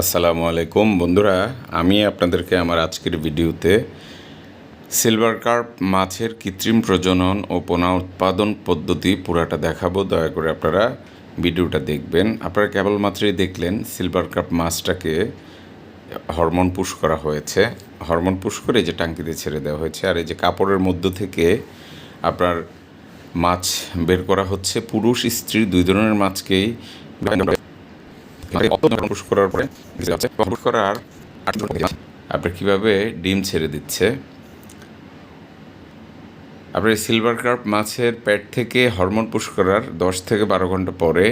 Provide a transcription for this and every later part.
আসসালামু আলাইকুম। বন্ধুরা, আমি আপনাদেরকে আমার আজকের ভিডিওতে সিলভার কার্প মাছের কৃত্রিম প্রজনন ও পোনা উৎপাদন পদ্ধতি পুরাটা দেখাবো। দয়া করে আপনারা ভিডিওটা দেখবেন। আপনারা কেবলমাত্রই দেখলেন সিলভার কার্প মাছটাকে হরমোন পুশ করা হয়েছে। হরমোন পুশ করে যে টাঙ্কিতে ছেড়ে দেওয়া হয়েছে আর এই যে কাপড়ের মধ্য থেকে আপনার মাছ বের করা হচ্ছে। পুরুষ, স্ত্রী দুই ধরনের মাছকেই কীভাবে ডিম ছেড়ে দিচ্ছে? আপনার সিলভার কার্প মাছের পেট থেকে হরমোন পুশ করার দশ থেকে বারো ঘণ্টা পরে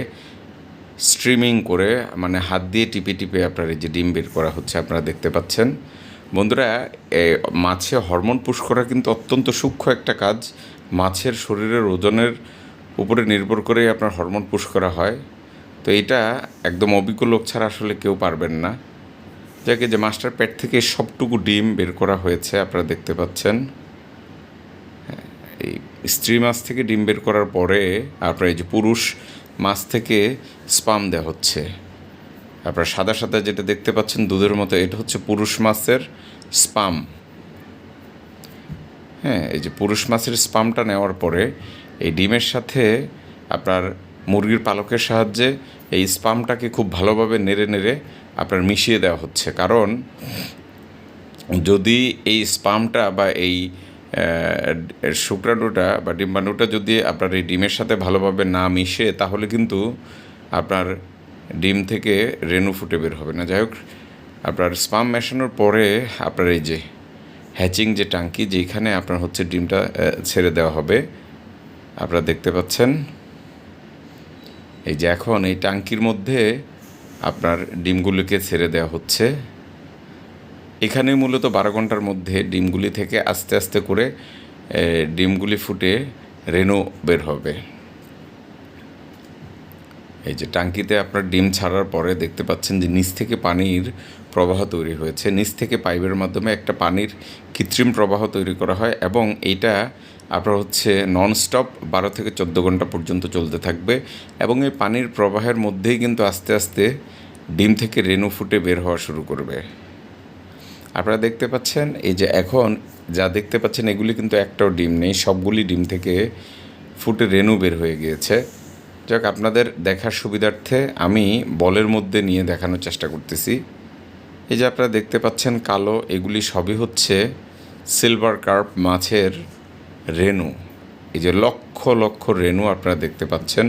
স্ট্রিমিং করে মানে হাত দিয়ে টিপে টিপে আপনার এই যে ডিম বের করা হচ্ছে, আপনারা দেখতে পাচ্ছেন। বন্ধুরা মাছে হরমোন পুশ করা কিন্তু অত্যন্ত সূক্ষ্ম একটা কাজ। মাছের শরীরের ওজনের উপরে নির্ভর করেই আপনার হরমোন পুশ করা হয়। তো এটা একদম অভিজ্ঞ লোক ছাড়া আসলে কেউ পারবেন না। যাকে যে মাস্টার পেট থেকে সবটুকু ডিম বের করা হয়েছে, আপনারা দেখতে পাচ্ছেন। এই স্ত্রী মাছ থেকে ডিম বের করার পরে আপনার এই যে পুরুষ মাছ থেকে স্পাম দেওয়া হচ্ছে। আপনার সাদা সাদা যেটা দেখতে পাচ্ছেন দুধের মতো, এটা হচ্ছে পুরুষ মাছের স্পাম। হ্যাঁ এই যে পুরুষ মাছের স্পামটা নেওয়ার পরে এই ডিমের সাথে আপনার মুরগির পালকের সাহায্যে এই স্পামটাকে খুব ভালোভাবে নেড়ে নেড়ে আপনার মিশিয়ে দেওয়া হচ্ছে। কারণ যদি এই স্পামটা বা এই শুক্রাণুটা বা ডিম্বাণুটা যদি আপনার এই ডিমের সাথে ভালোভাবে না মিশে, তাহলে কিন্তু আপনার ডিম থেকে রেণু ফুটে বের হবে না। যাই হোক, আপনার স্পাম মেশানোর পরে আপনার এই যে হ্যাচিং যে টাঙ্কি, যেখানে আপনার হচ্ছে ডিমটা ছেড়ে দেওয়া হবে, আপনারা দেখতে পাচ্ছেন। এই যে এখন এই টাঙ্কির মধ্যে আপনার ডিমগুলিকে ছেড়ে দেওয়া হচ্ছে। এখানে মূলত বারো ঘণ্টার মধ্যে ডিমগুলি থেকে আস্তে আস্তে করে ডিমগুলি ফুটে রেণু বের হবে। এই যে টাঙ্কিতে আপনার ডিম ছাড়ার পরে দেখতে পাচ্ছেন যে নিচ থেকে পানির প্রবাহ তৈরি হয়েছে। নিচ থেকে পাইপের মাধ্যমে একটা পানির কৃত্রিম প্রবাহ তৈরি করা হয় এবং এইটা আপনার হচ্ছে ননস্টপ বারো থেকে চোদ্দ ঘণ্টা পর্যন্ত চলতে থাকবে এবং এই পানির প্রবাহের মধ্যেই কিন্তু আস্তে আস্তে ডিম থেকে রেণু ফুটে বের হওয়া শুরু করবে। আপনারা দেখতে পাচ্ছেন, এই যে এখন যা দেখতে পাচ্ছেন, এগুলি কিন্তু একটাও ডিম নেই, সবগুলি ডিম থেকে ফুটে রেণু বের হয়ে গিয়েছে। যাক, আপনাদের দেখার সুবিধার্থে আমি বলের মধ্যে নিয়ে দেখানোর চেষ্টা করতেছি। এই যে আপনারা দেখতে পাচ্ছেন, কালো, এগুলি সবই হচ্ছে সিলভার কার্প মাছের রেণু। এই যে লক্ষ লক্ষ রেনু আপনারা দেখতে পাচ্ছেন,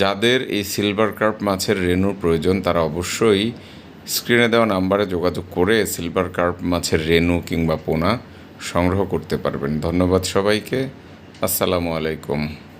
যাদের এই সিলভার কার্প মাছের রেনুর প্রয়োজন, তারা অবশ্যই স্ক্রিনে দেওয়া নাম্বারে যোগাযোগ করে সিলভার কার্প মাছের রেনু কিংবা পোনা সংগ্রহ করতে পারবেন। ধন্যবাদ সবাইকে। আসসালামু আলাইকুম।